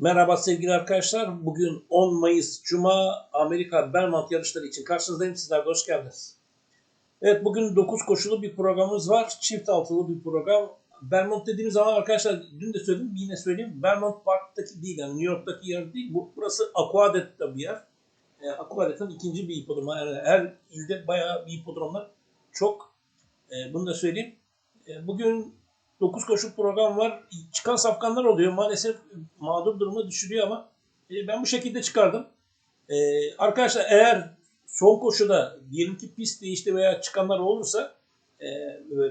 Merhaba sevgili arkadaşlar. Bugün 10 Mayıs Cuma Amerika Belmont yarışları için karşınızdayım. Sizler de hoş geldiniz. Evet bugün 9 koşulu bir programımız var. Çift altılı bir program. Belmont dediğimiz zaman arkadaşlar dün de söyledim yine söyleyeyim. Belmont Park'taki değil yani New York'taki yer değil. Bu, burası Aquadet'te bir yer. E, Aquadet'in ikinci bir hipodromu. Yani her ilde bayağı bir hipodromlar çok. E, bunu da söyleyeyim. E, bugün 9 koşu program var. Çıkan safkanlar oluyor. Maalesef mağdur duruma düşürüyor ama e, ben bu şekilde çıkardım. E, arkadaşlar eğer son koşuda diyelim ki pist değişti veya çıkanlar olursa e,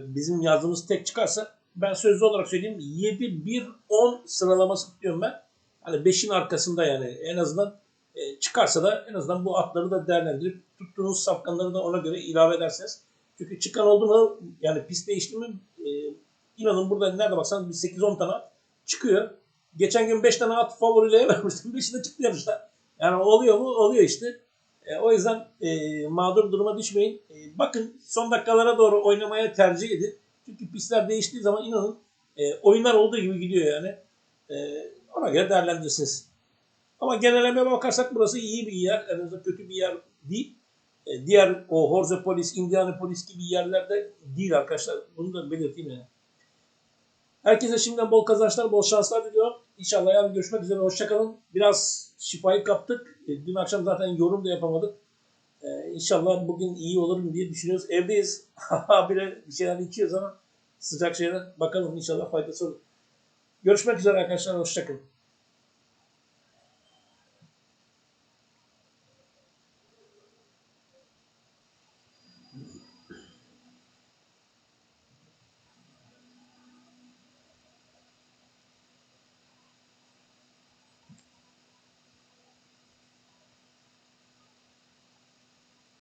bizim yazdığımız tek çıkarsa ben sözlü olarak söyleyeyim 7-1-10 sıralaması tutuyorum ben. Hani 5'in arkasında yani en azından e, çıkarsa da en azından bu atları da değerlendirip tuttuğunuz safkanları da ona göre ilave ederseniz. Çünkü çıkan oldu mu yani pist değişti mi e, İnanın burada nerede baksan bir 8-10 tane at çıkıyor. Geçen gün 5 tane at favoriyle vermiştim. 5'i de çıktı yarışta. Yani oluyor mu? Oluyor işte. E, o yüzden e, mağdur duruma düşmeyin. E, bakın son dakikalara doğru oynamaya tercih edin. Çünkü pistler değiştiği zaman inanın e, oyunlar olduğu gibi gidiyor yani. E, ona göre değerlendirirsiniz. Ama genellemeye bakarsak burası iyi bir yer. En kötü bir yer değil. E, diğer o Horzopolis, Indianapolis gibi yerlerde değil arkadaşlar. Bunu da belirteyim yani. Herkese şimdiden bol kazançlar, bol şanslar diliyorum. İnşallah yarın görüşmek üzere. Hoşçakalın. Biraz şifayı kaptık. E, Dün akşam zaten yorum da yapamadık. Ee, inşallah bugün iyi olurum diye düşünüyoruz. Evdeyiz. Habire bir şeyler içiyoruz ama sıcak şeyler. Bakalım inşallah faydası olur. Görüşmek üzere arkadaşlar. Hoşçakalın.